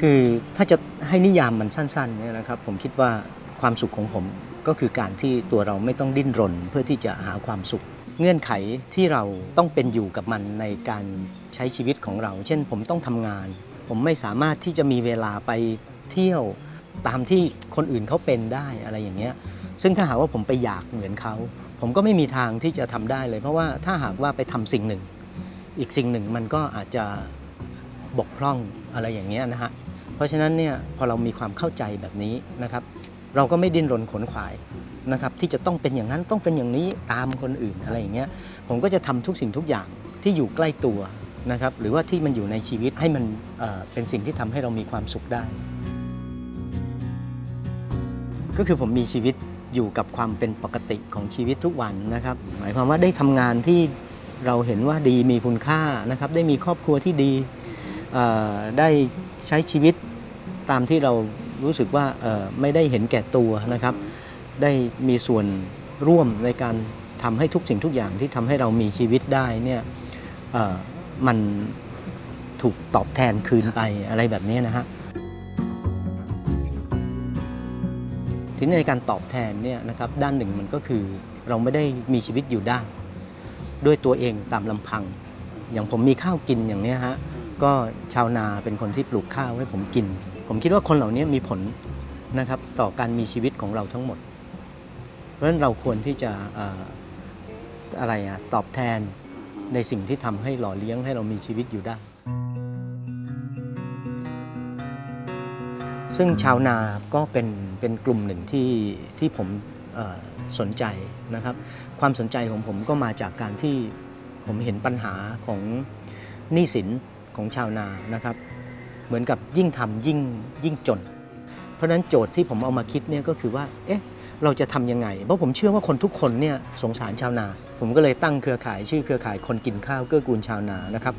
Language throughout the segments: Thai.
คือถ้าจะให้นิยามมันสั้นๆเนี่ยนะครับ ผมคิดว่าความสุขของผมก็คือการที่ตัวเราไม่ต้องดิ้นรนเพื่อที่จะหาความสุข เงื่อนไขที่เราต้องเป็นอยู่กับมันในการใช้ชีวิตของเรา เช่น ผมต้องทำงาน ผมไม่สามารถที่จะมีเวลาไปเที่ยวตามที่คนอื่นเขาเป็นได้อะไรอย่างเงี้ย ซึ่งถ้าหากว่าผมไปอยากเหมือนเขา ผมก็ไม่มีทางที่จะทำได้เลย เพราะว่าถ้าหากว่าไปทำสิ่งหนึ่ง อีกสิ่งหนึ่งมันก็อาจจะบกพร่องอะไรอย่างเงี้ยนะฮะ เพราะฉะนั้นเนี่ยพอเรามีความเข้าใจแบบนี้นะครับ เราก็ไม่ดิ้นรนขนขวายนะครับที่จะต้องเป็นอย่างนั้นต้องเป็นอย่างนี้ตามคนอื่นอะไรอย่างเงี้ยผมก็จะทำทุกสิ่งทุกอย่างที่อยู่ใกล้ตัวนะครับหรือว่าที่มันอยู่ในชีวิตให้มันเเป็นสิ่งที่ทำให้เรามีความสุขได้ ก็คือผมมีชีวิตอยู่กับความเป็นปกติของชีวิตทุกวันนะครับ หมายความว่าได้ทำงานที่เราเห็นว่าดีมีคุณค่านะครับ ได้มีครอบครัวที่ดีได้ ใช้ชีวิตตามที่เรารู้สึกว่าไม่ได้เห็นแก่ตัวนะครับ ได้มีส่วนร่วมในการทำให้ทุกสิ่งทุกอย่างที่ทำให้เรามีชีวิตได้เนี่ยมันถูกตอบแทนคืนไปอะไรแบบนี้นะฮะทีนี้ในการตอบแทนเนี่ยนะครับด้านหนึ่งมันก็คือเราไม่ได้มีชีวิตอยู่ได้ ด้วยตัวเองตามลำพัง อย่างผมมีข้าวกินอย่างเนี้ยฮะ ก็ชาวนาเป็นคนที่ปลูกข้าวให้ผมกิน ผมคิดว่าคนเหล่านี้มีผลนะครับต่อการมีชีวิตของเราทั้งหมด เพราะฉะนั้นเราควรที่จะออะไรอะตอบแทนในสิ่งที่ทำให้หล่อเลี้ยงให้เรามีชีวิตอยู่ได้ ซึ่งชาวนาก็เป็นเป็นกลุ่มหนึ่งที่ที่ผมสนใจนะครับ ความสนใจของผมก็มาจากการที่ผมเห็นปัญหาของหนี้สิน ของชาวนานะครับ เหมือนกับยิ่งทำยิ่งยิ่งจน เพราะนั้นโจทย์ที่ผมเอามาคิดเนี่ยก็คือว่า เอ๊ะ เราจะทำยังไง เพราะผมเชื่อว่าคนทุกคนเนี่ยสงสารชาวนา ผมก็เลยตั้งเครือข่ายชื่อเครือข่ายคนกินข้าวเกื้อกูลชาวนานะครับ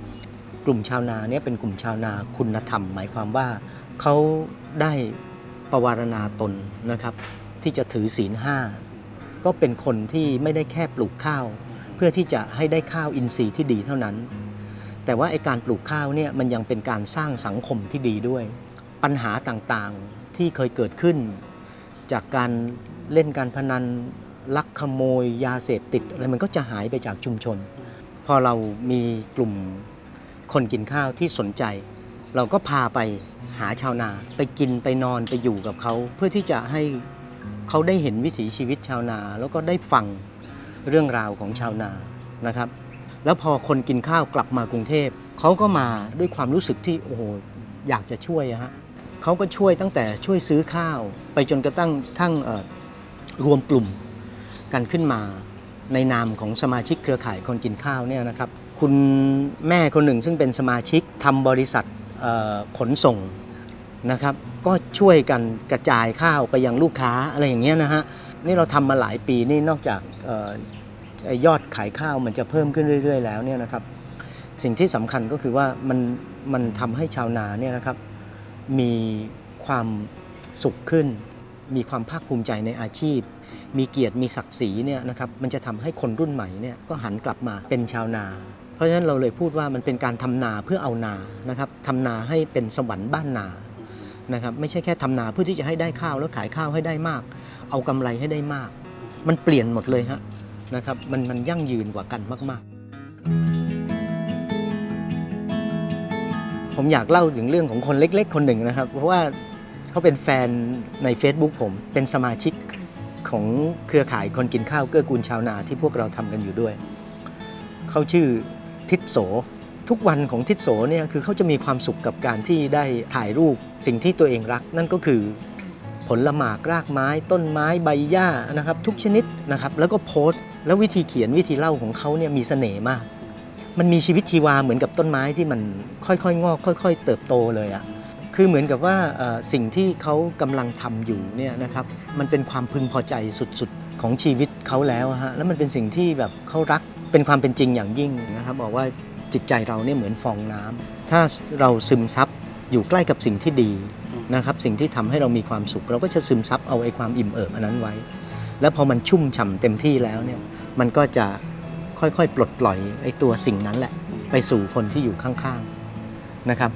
กลุ่มชาวนาเนี่ยเป็นกลุ่มชาวนาคุณธรรม หมายความว่าเขาได้ประวารณาตนนะครับ ที่จะถือศีลห้าก็เป็นคนที่ไม่ได้แค่ปลูกข้าว เพื่อที่จะให้ได้ข้าวอินทรีย์ที่ดีเท่านั้น แต่ว่าไอการปลูกข้าวเนี่ยมันยังเป็นการสร้างสังคมที่ดีด้วย ปัญหาต่างๆที่เคยเกิดขึ้น จากการเล่นการพนันลักขโมยยาเสพติดอะไรมันก็จะหายไปจากชุมชน พอเรามีกลุ่มคนกินข้าวที่สนใจ เราก็พาไปหาชาวนา ไปกินไปนอนไปอยู่กับเขา เพื่อที่จะให้เขาได้เห็นวิถีชีวิตชาวนา แล้วก็ได้ฟังเรื่องราวของชาวนานะครับ แล้วพอคนกินข้าวกลับมากรุงเทพเขาก็มาด้วยความรู้สึกที่โอ้โหอยากจะช่วยฮะเขาก็ช่วยตั้งแต่ช่วยซื้อข้าว ไปจนกระทั่งทั้งรวมกลุ่มกันขึ้นมาในนามของสมาชิกเครือข่ายคนกินข้าวเนี่ยนะครับ คุณแม่คนหนึ่งซึ่งเป็นสมาชิกทำบริษัทขนส่งนะครับ ก็ช่วยกันกระจายข้าวไปยังลูกค้าอะไรอย่างเงี้ยนะฮะนี่เราทำมาหลายปีนี่นอกจาก ยอดขายข้าวมันจะเพิ่มขึ้นเรื่อย ๆ แล้วเนี่ยนะครับ สิ่งที่สำคัญก็คือว่ามันมันทำให้ชาวนาเนี่ยนะครับมีความสุขขึ้น มีความภาคภูมิใจในอาชีพ มีเกียรติมีศักดิ์ศรีเนี่ยนะครับมันจะทำให้คนรุ่นใหม่เนี่ยก็หันกลับมาเป็นชาวนา เพราะฉะนั้นเราเลยพูดว่ามันเป็นการทำนาเพื่อเอานานะครับทำนาให้เป็นสวรรค์บ้านนานะครับไม่ใช่แค่ทำนาเพื่อที่จะให้ได้ข้าวแล้วขายข้าวให้ได้มาก เอากำไรให้ได้มาก มันเปลี่ยนหมดเลยฮะ นะครับมันมันยั่งยืนกว่ากันมาก ๆ ผมอยากเล่าถึงเรื่องของคนเล็ก ๆ คนหนึ่งนะครับ เพราะว่าเขาเป็นแฟนใน Facebook ผมเป็นสมาชิกของเครือข่ายคนกินข้าวเกื้อกูลชาวนาที่พวกเราทำกันอยู่ด้วย เขาชื่อทิศโส ทุกวันของทิศโสเนี่ยคือเขาจะมีความสุขกับการที่ได้ถ่ายรูปสิ่งที่ตัวเองรัก นั่นก็คือผลหมากรากไม้ ต้นไม้ใบหญ้านะครับ ทุกชนิดนะครับ แล้วก็โพสต์ แล้ววิธีเขียนวิธีเล่าของเขาเนี่ยมีเสน่ห์มาก มันมีชีวิตชีวาเหมือนกับต้นไม้ที่มันค่อยๆงอกค่อย ๆ เติบโตเลยอะ่ะคือเหมือนกับว่าสิ่งที่เขากำลังทำอยู่เนี่ยนะครับมันเป็นความพึงพอใจสุดๆของชีวิตเขาแล้วฮะแล้วมันเป็นสิ่งที่แบบเขารักเป็นความเป็นจริงอย่างยิ่งนะครับบอกว่าจิตใจเราเนี่ยเหมือนฟองน้ำถ้าเราซึมซับอยู่ใกล้กับสิ่งที่ดีนะครับสิ่งที่ทำให้เรามีความสุข เราก็จะซึมซับเอาไอ้ความอิ่มเอิบอันนั้นไว้ แล้วพอมันชุ่มฉ่ำเต็มที่แล้วเนี่ย มันก็จะค่อยๆ ปลดปล่อยไอ้ตัวสิ่งนั้นแหละ ไปสู่คนที่อยู่ข้างๆนะครับ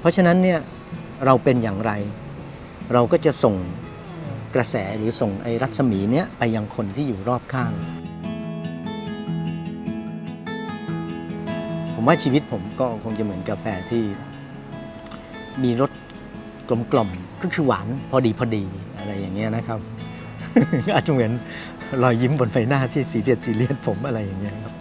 เพราะฉะนั้นเนี่ยเราเป็นอย่างไร เราก็จะส่งกระแสหรือส่งไอ้รัศมีเนี้ยไปยังคนที่อยู่รอบข้าง ผมว่าชีวิตผมก็คงจะเหมือนกาแฟที่มีรสกลมๆก็คือหวานพอดีพอดีอะไรอย่างเงี้ยนะครับ อาจจะเหมือน รอยยิ้มบนใบหน้าที่สีเรียดสีเรียดผมอะไรอย่างเงี้ยครับ